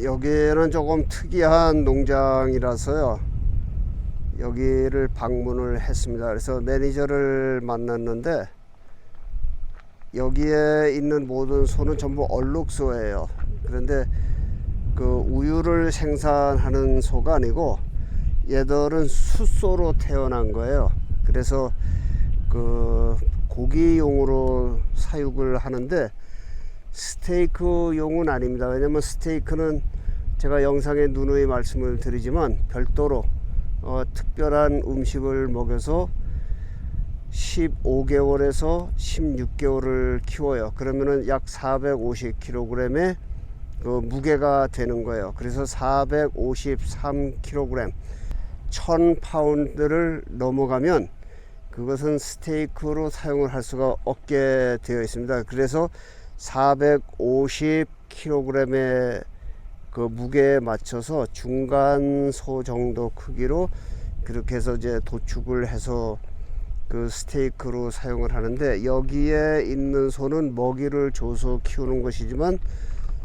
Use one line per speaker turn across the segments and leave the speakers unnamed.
여기는 조금 특이한 농장이라서요. 여기를 방문을 했습니다. 그래서 매니저를 만났는데 여기에 있는 모든 소는 전부 얼룩소예요. 그런데 그 우유를 생산하는 소가 아니고 얘들은 숫소로 태어난 거예요. 그래서 그 고기용으로 사육을 하는데 스테이크용은 아닙니다. 왜냐면 스테이크는 제가 영상에 누누이 말씀을 드리지만 별도로 어, 특별한 음식을 먹여서 15개월에서 16개월을 키워요. 그러면은 약 450kg의 그 무게가 되는 거예요. 그래서 453kg, 1000파운드를 넘어가면 그것은 스테이크로 사용을 할 수가 없게 되어 있습니다. 그래서 450kg의 그 무게에 맞춰서 중간 소 정도 크기로 그렇게 해서 이제 도축을 해서 그 스테이크로 사용을 하는데 여기에 있는 소는 먹이를 줘서 키우는 것이지만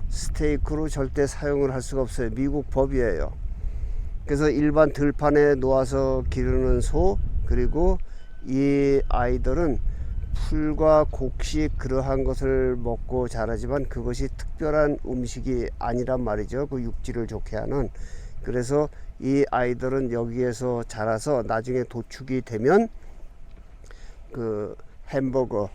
스테이크로 절대 사용을 할 수가 없어요. 미국 법이에요. 그래서 일반 들판에 놓아서 기르는 소 그리고 이 아이들은 풀과 곡식 그러한 것을 먹고 자라지만 그것이 특별한 음식이 아니란 말이죠. 그 육질을 좋게 하는. 그래서 이 아이들은 여기에서 자라서 나중에 도축이 되면 그 햄버거,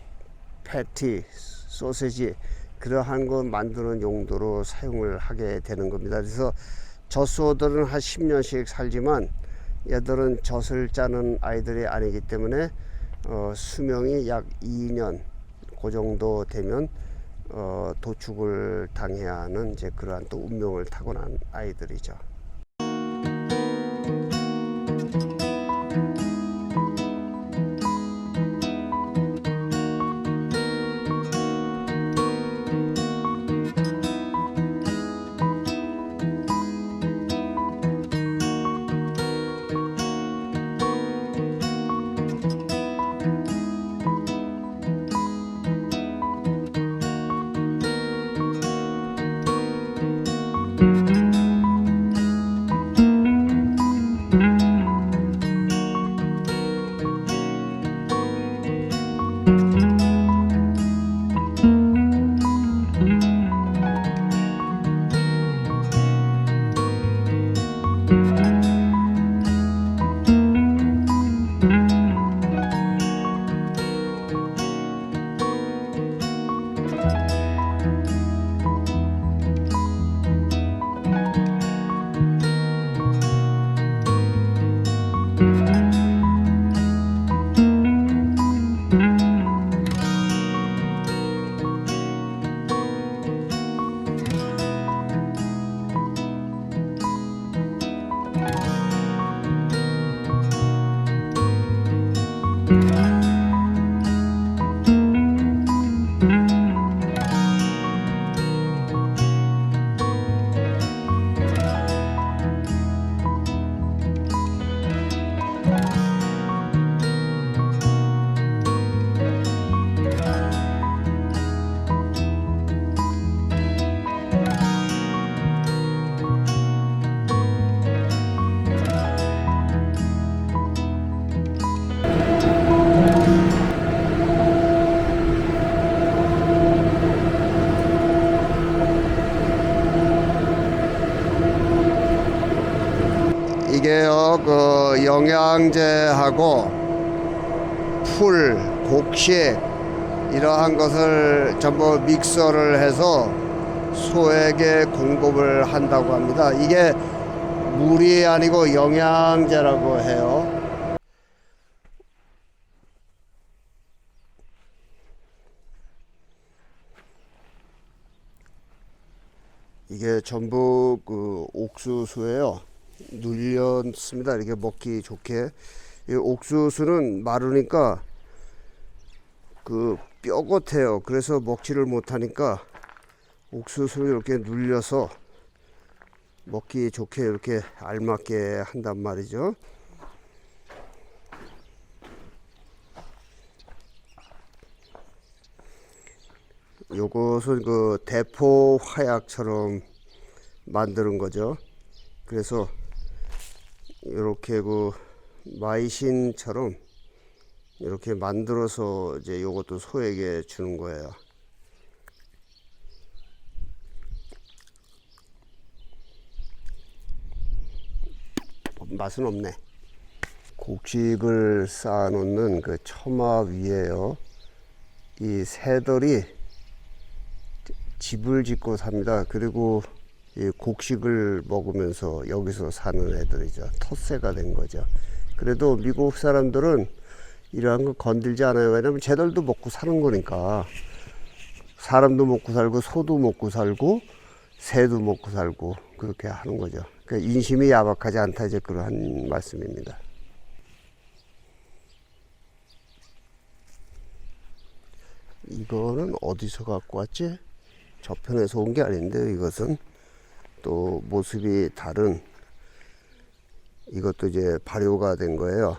패티, 소세지 그러한 거 만드는 용도로 사용을 하게 되는 겁니다. 그래서 젖소들은 한 10년씩 살지만 얘들은 젖을 짜는 아이들이 아니기 때문에 어, 수명이 약 2년 그 정도 되면 어, 도축을 당해야 하는 이제 그러한 또 운명을 타고난 아이들이죠. 영양제하고 풀, 곡식 이러한 것을 전부 믹서를 해서 소에게 공급을 한다고 합니다. 이게 물이 아니고 영양제라고 해요. 이게 전부 그 옥수수예요. 눌렸습니다. 이렇게 먹기 좋게. 이 옥수수는 마르니까 그 뼈같아요. 그래서 먹지를 못하니까 옥수수를 이렇게 눌려서 먹기 좋게 이렇게 알맞게 한단 말이죠. 요것은 그 대포 화약처럼 만드는 거죠. 그래서 이렇게 그 마이신처럼 이렇게 만들어서 이제 요것도 소에게 주는 거예요. 맛은 없네. 곡식을 쌓아놓는 그 처마 위에요. 이 새들이 집을 짓고 삽니다. 그리고 이 곡식을 먹으면서 여기서 사는 애들이죠. 텃새가 된 거죠. 그래도 미국 사람들은 이러한 거 건들지 않아요. 왜냐면 쟤들도 먹고 사는 거니까. 사람도 먹고 살고, 소도 먹고 살고, 새도 먹고 살고, 그렇게 하는 거죠. 그러니까 인심이 야박하지 않다, 이제 그러한 말씀입니다. 이거는 어디서 갖고 왔지? 저편에서 온 게 아닌데 이것은 또 모습이 다른 이것도 이제 발효가 된 거예요.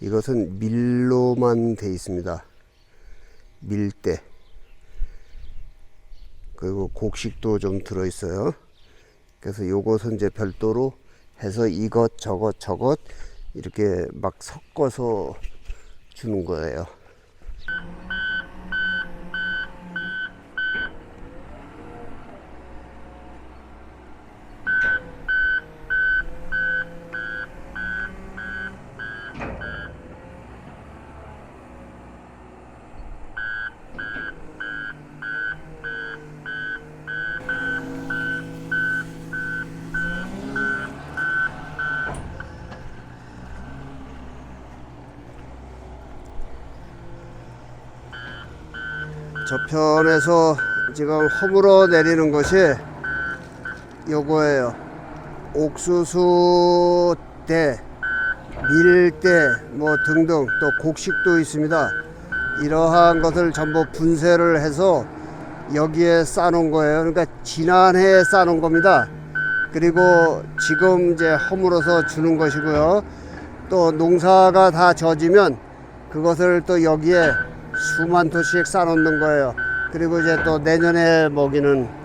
이것은 밀로만 돼 있습니다. 밀대. 그리고 곡식도 좀 들어 있어요. 그래서 요것은 이제 별도로 해서 이것 저것 저것 이렇게 막 섞어서 주는 거예요. 저편에서 지금 허물어 내리는 것이 요거예요. 옥수수 대, 밀대, 뭐 등등 또 곡식도 있습니다. 이러한 것을 전부 분쇄를 해서 여기에 싸놓은 거예요. 그러니까 지난해에 싸놓은 겁니다. 그리고 지금 이제 허물어서 주는 것이고요. 또 농사가 다 젖으면 그것을 또 여기에 수만 토씩 싸놓는 거예요. 그리고 이제 또 내년에 먹이는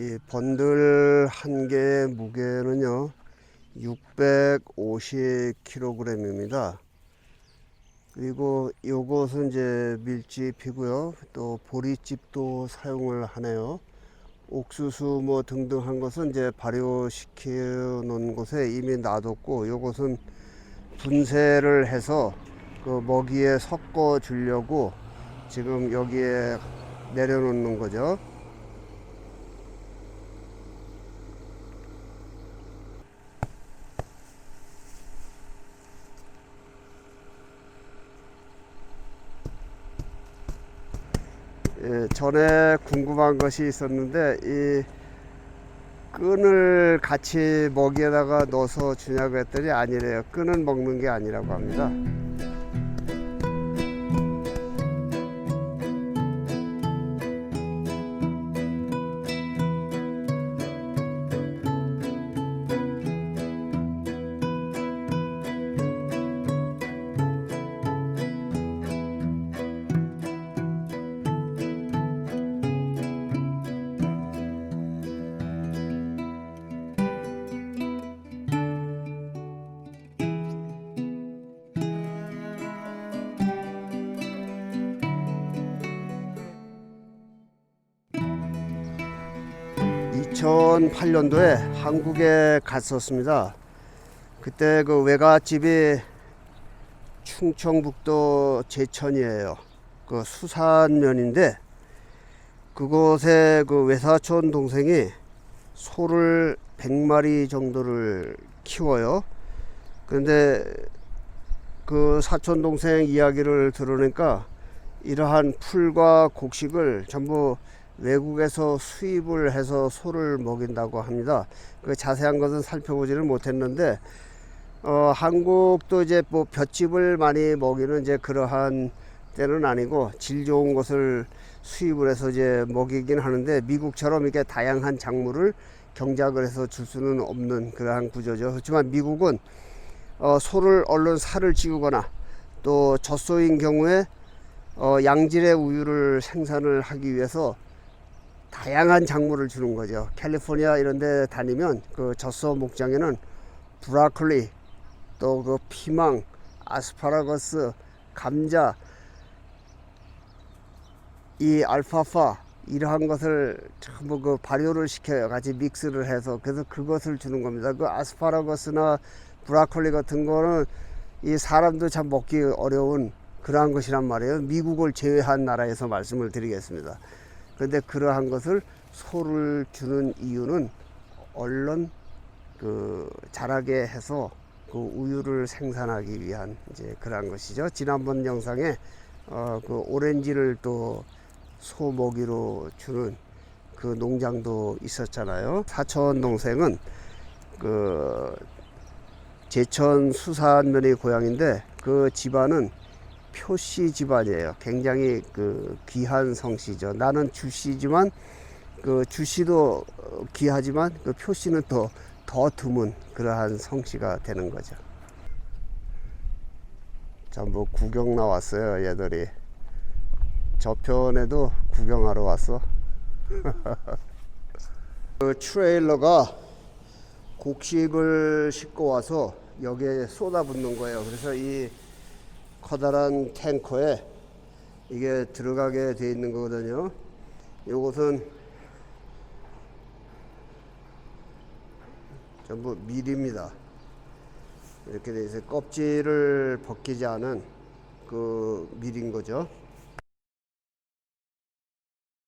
이 번들 한 개의 무게는요 650kg입니다. 그리고 요것은 이제 밀집이고요. 또 보리집도 사용을 하네요. 옥수수 뭐 등등 한 것은 이제 발효시켜 놓은 곳에 이미 놔뒀고 요것은 분쇄를 해서 그 먹이에 섞어 주려고 지금 여기에 내려놓는 거죠. 예, 전에 궁금한 것이 있었는데 이 끈을 같이 먹이에다가 넣어서 주냐고 했더니 아니래요. 끈은 먹는 게 아니라고 합니다. (2008년도에) 한국에 갔었습니다. 그때 그 외갓집이 충청북도 제천이에요. 그 수산면인데 그곳에 그 외사촌 동생이 소를 100마리 정도를 키워요. 그런데 그 사촌 동생 이야기를 들으니까 이러한 풀과 곡식을 전부 외국에서 수입을 해서 소를 먹인다고 합니다. 그 자세한 것은 살펴보지는 못했는데 어, 한국도 이제 뭐 볏짚을 많이 먹이는 이제 그러한 때는 아니고 질 좋은 것을 수입을 해서 이제 먹이긴 하는데 미국처럼 이렇게 다양한 작물을 경작을 해서 줄 수는 없는 그러한 구조죠. 그렇지만 미국은 어, 소를 얼른 살을 찌우거나 또 젖소인 경우에 어, 양질의 우유를 생산을 하기 위해서 다양한 작물을 주는 거죠. 캘리포니아 이런 데 다니면 그 젖소 목장에는 브라콜리 또 그 피망, 아스파라거스, 감자, 이 알파파 이러한 것을 전부 그 발효를 시켜요. 같이 믹스를 해서 그래서 그것을 주는 겁니다. 그 아스파라거스나 브라콜리 같은 거는 이 사람도 참 먹기 어려운 그러한 것이란 말이에요. 미국을 제외한 나라에서 말씀을 드리겠습니다. 그런데 그러한 것을 소를 주는 이유는 얼른 그 자라게 해서 그 우유를 생산하기 위한 이제 그러한 것이죠. 지난번 영상에 어, 그 오렌지를 또 소 먹이로 주는 그 농장도 있었잖아요. 사촌 동생은 그 제천 수산면이 고향인데 그 집안은 표씨 집안이에요. 굉장히 그 귀한 성씨죠. 나는 주씨지만 그 주씨도 어, 귀하지만 그 표씨는 더, 더 드문 그러한 성씨가 되는 거죠. 전부 구경 나왔어요, 얘들이. 저편에도 구경하러 왔어. 그 트레일러가 곡식을 싣고 와서 여기에 쏟아붓는 거예요. 그래서 이 커다란 탱커에 이게 들어가게 돼 있는 거거든요. 이것은 전부 밀입니다. 이렇게 돼 있어요. 껍질을 벗기지 않은 그 밀인 거죠.